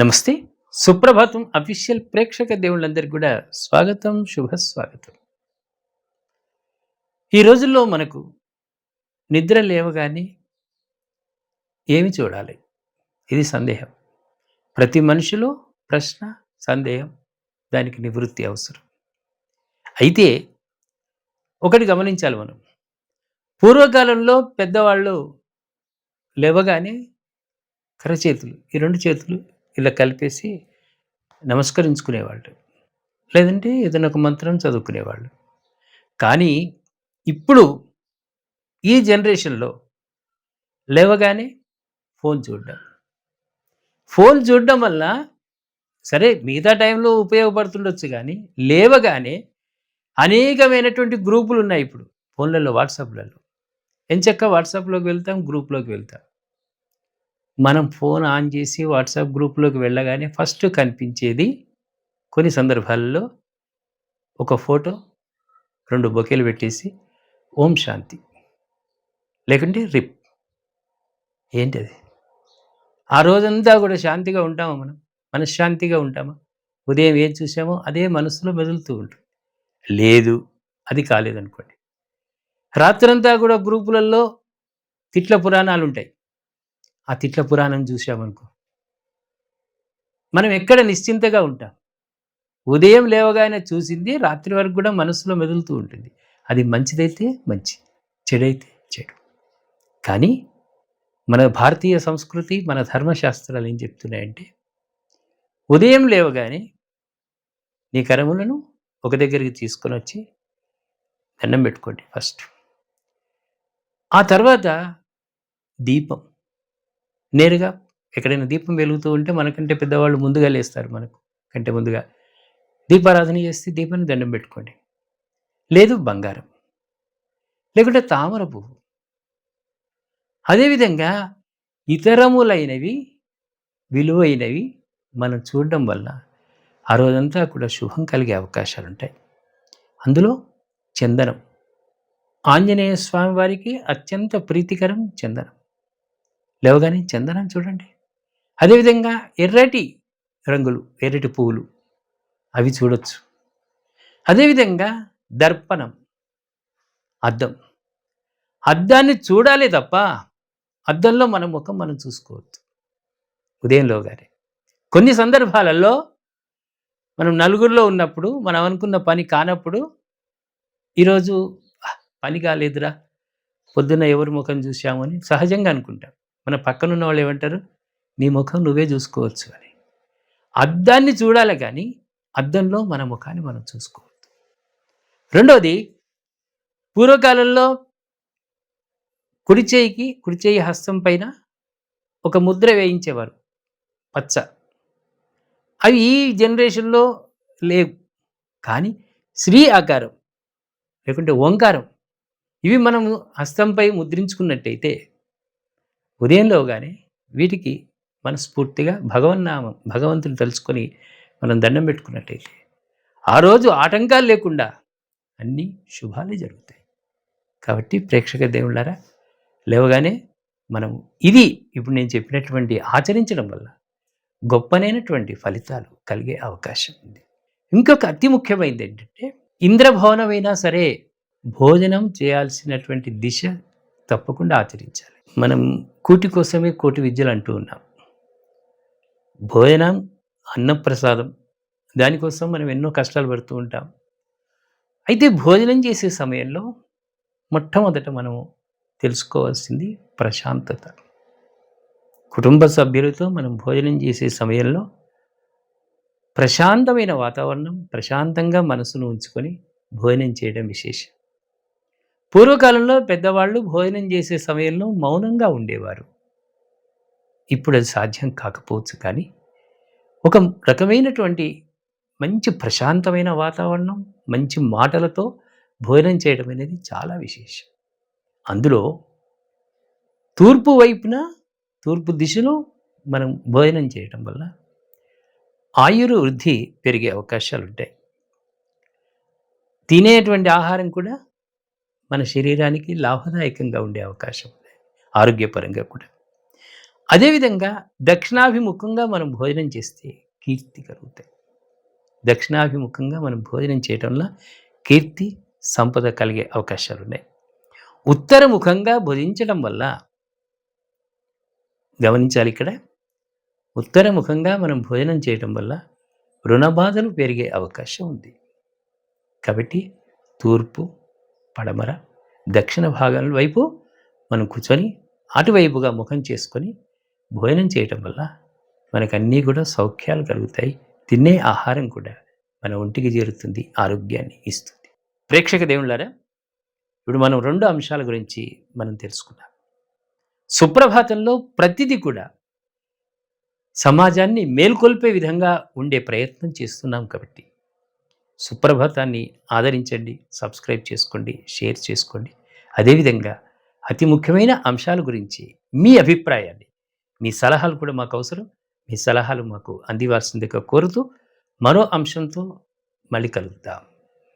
నమస్తే. సుప్రభాతం అఫీషియల్ ప్రేక్షక దేవుళ్ళందరికీ కూడా స్వాగతం శుభ స్వాగతం ఈ రోజుల్లో మనకు నిద్ర లేవగానే ఏమి చూడాలి? ఇది సందేహం. ప్రతి మనిషిలో ప్రశ్న సందేహం దానికి నివృత్తి అవసరం. అయితే ఒకటి గమనించాలి మనం. పూర్వకాలంలో పెద్దవాళ్ళు లేవగానే కరచేతులు ఈ రెండు చేతులు ఇలా కలిపేసి నమస్కరించుకునేవాళ్ళు. లేదంటే ఏదైనా ఒక మంత్రం చదువుకునేవాళ్ళు. కానీ ఇప్పుడు ఈ జనరేషన్లో లేవగానే ఫోన్ చూడడం. ఫోన్ చూడడం వల్ల సరే మిగతా టైంలో ఉపయోగపడుతుండొచ్చు కానీ లేవగానే అనేకమైనటువంటి గ్రూపులు ఉన్నాయి ఇప్పుడు. ఫోన్లలో వాట్సాప్లలో. ఎంచక్క వాట్సాప్లోకి వెళ్తాం గ్రూప్లోకి వెళ్తాం. మనం ఫోన్ ఆన్ చేసి వాట్సాప్ గ్రూప్లోకి వెళ్ళగానే ఫస్ట్ కనిపించేది కొన్ని సందర్భాల్లో ఒక ఫోటో రెండు బొకేలు పెట్టేసి ఓం శాంతి లేకుంటే రిప్. ఏంటి అది ఆ రోజంతా కూడా శాంతిగా ఉంటామా మనం? మనశ్శాంతిగా ఉంటామా? ఉదయం ఏం చూసామో అదే మనసులో మెదులుతూ ఉంటుంది. లేదు అది కాలేదనుకోండి. రాత్రంతా కూడా గ్రూపులలో తిట్ల పురాణాలు ఉంటాయి ఆ తిట్ల పురాణం చూసామనుకో. మనం ఎక్కడ నిశ్చింతగా ఉంటాం. ఉదయం లేవగానే చూసింది రాత్రి వరకు కూడా మనసులో మెదులుతూ ఉంటుంది. అది మంచిదైతే మంచి చెడైతే చెడు. కానీ మన భారతీయ సంస్కృతి మన ధర్మశాస్త్రాలు ఏం చెప్తున్నాయంటే ఉదయం లేవగానే నీ కరములను ఒక దగ్గరికి తీసుకొని వచ్చి దండం పెట్టుకోండి ఫస్ట్. ఆ తర్వాత దీపం. నేరుగా ఎక్కడైనా దీపం వెలుగుతూ ఉంటే మనకంటే పెద్దవాళ్ళు ముందుగా లేస్తారు మనకు కంటే ముందుగా. దీపారాధన చేస్తే దీపాన్ని దండం పెట్టుకోండి. లేదు బంగారం. లేకుంటే తామర పువ్వు. అదేవిధంగా ఇతరములైనవి విలువైనవి మనం చూడడం వల్ల ఆ రోజంతా కూడా శుభం కలిగే అవకాశాలు ఉంటాయి. అందులో చందనం. ఆంజనేయ స్వామి వారికి అత్యంత ప్రీతికరం చందనం. లేవగానే చందనం చూడండి. అదేవిధంగా ఎర్రటి రంగులు ఎర్రటి పువ్వులు అవి చూడొచ్చు. అదేవిధంగా దర్పణం అద్దం. అద్దాన్ని చూడాలి తప్ప అద్దంలో మన ముఖం మనం చూసుకోవద్దు. ఉదయంలో గానే కొన్ని సందర్భాలలో మనం నలుగురిలో ఉన్నప్పుడు మనం అనుకున్న పని కానప్పుడు ఈరోజు పని కాలేదురా. పొద్దున్న ఎవరి ముఖం చూసామని సహజంగా అనుకుంటాం. మన పక్కన ఉన్న వాళ్ళు ఏమంటారు? నీ ముఖం నువ్వే చూసుకోవచ్చు అని. అద్దాన్ని చూడాలి కానీ అద్దంలో మన ముఖాన్ని మనం చూసుకోవద్దు. రెండోది పూర్వకాలంలో కుడి చేయికి కుడి చేయి హస్తం పైన ఒక ముద్ర వేయించేవారు పచ్చ. అవి ఈ జనరేషన్లో లేవు. కానీ శ్రీ ఆకారం లేకుంటే ఓంకారం ఇవి మనం హస్తంపై ముద్రించుకున్నట్టయితే ఉదయంలో కానీ వీటికి మనస్ఫూర్తిగా భగవన్నామం భగవంతుని తలుచుకొని మనం దండం పెట్టుకున్నట్టయితే ఆ రోజు ఆటంకాలు లేకుండా అన్ని శుభాలే జరుగుతాయి. కాబట్టి ప్రేక్షక దేవుళ్ళారా లేవగానే మనం ఇది ఇప్పుడు నేను చెప్పినటువంటి ఆచరించడం వల్ల గొప్పనైనటువంటి ఫలితాలు కలిగే అవకాశం ఉంది. ఇంకొక అతి ముఖ్యమైనది ఏంటంటే ఇంద్రభవనమైనా సరే భోజనం చేయాల్సినటువంటి దిశ తప్పకుండా ఆచరించాలి. మనం కూటి కోసమే కోటి విద్యలు అంటూ ఉన్నాం. భోజనం అన్నప్రసాదం దానికోసం మనం ఎన్నో కష్టాలు పడుతూ ఉంటాం. అయితే భోజనం చేసే సమయంలో మొట్టమొదట మనము తెలుసుకోవాల్సింది ప్రశాంతత. కుటుంబ సభ్యులతో మనం భోజనం చేసే సమయంలో ప్రశాంతమైన వాతావరణం ప్రశాంతంగా మనసును ఉంచుకొని భోజనం చేయడం విశేషం. పూర్వకాలంలో పెద్దవాళ్ళు భోజనం చేసే సమయంలో మౌనంగా ఉండేవారు. ఇప్పుడు అది సాధ్యం కాకపోవచ్చు కానీ ఒక రకమైనటువంటి మంచి ప్రశాంతమైన వాతావరణం మంచి మాటలతో భోజనం చేయడం అనేది చాలా విశేషం. అందులో తూర్పు వైపున తూర్పు దిశలో మనం భోజనం చేయటం వల్ల ఆయురు వృద్ధి పెరిగే అవకాశాలు ఉంటాయి తినేటువంటి ఆహారం కూడా మన శరీరానికి లాభదాయకంగా ఉండే అవకాశం ఉంది ఆరోగ్యపరంగా కూడా. అదేవిధంగా దక్షిణాభిముఖంగా మనం భోజనం చేస్తే కీర్తి కలుగుతాయి. దక్షిణాభిముఖంగా మనం భోజనం చేయటంలో కీర్తి సంపద కలిగే అవకాశాలు ఉన్నాయి. ఉత్తరముఖంగా భుజించడం వల్ల గమనించాలి ఇక్కడ ఉత్తరముఖంగా మనం భోజనం చేయటం వల్ల రుణ బాధలు పెరిగే అవకాశం ఉంది. కాబట్టి తూర్పు పడమర. దక్షిణ భాగాల వైపు మనం కూర్చొని అటువైపుగా ముఖం చేసుకొని భోజనం చేయటం వల్ల మనకు అన్నీ కూడా సౌఖ్యాలు కలుగుతాయి. తినే ఆహారం కూడా మన ఒంటికి చేరుతుంది ఆరోగ్యాన్ని ఇస్తుంది. ప్రేక్షక దేవుళ్ళారా ఇప్పుడు మనం రెండు అంశాల గురించి మనం తెలుసుకున్నాం సుప్రభాతంలో ప్రతిదీ కూడా సమాజాన్ని మేల్కొల్పే విధంగా ఉండే ప్రయత్నం చేస్తున్నాం కాబట్టి సుప్రభాతాన్ని ఆదరించండి సబ్స్క్రైబ్ చేసుకోండి షేర్ చేసుకోండి. అదేవిధంగా అతి ముఖ్యమైన అంశాల గురించి మీ అభిప్రాయాన్ని మీ సలహాలు కూడా మాకు అవసరం. మీ సలహాలు మాకు అందివాల్సిందిగా కోరుతూ మరో అంశంతో మళ్ళీ కలుగుతాం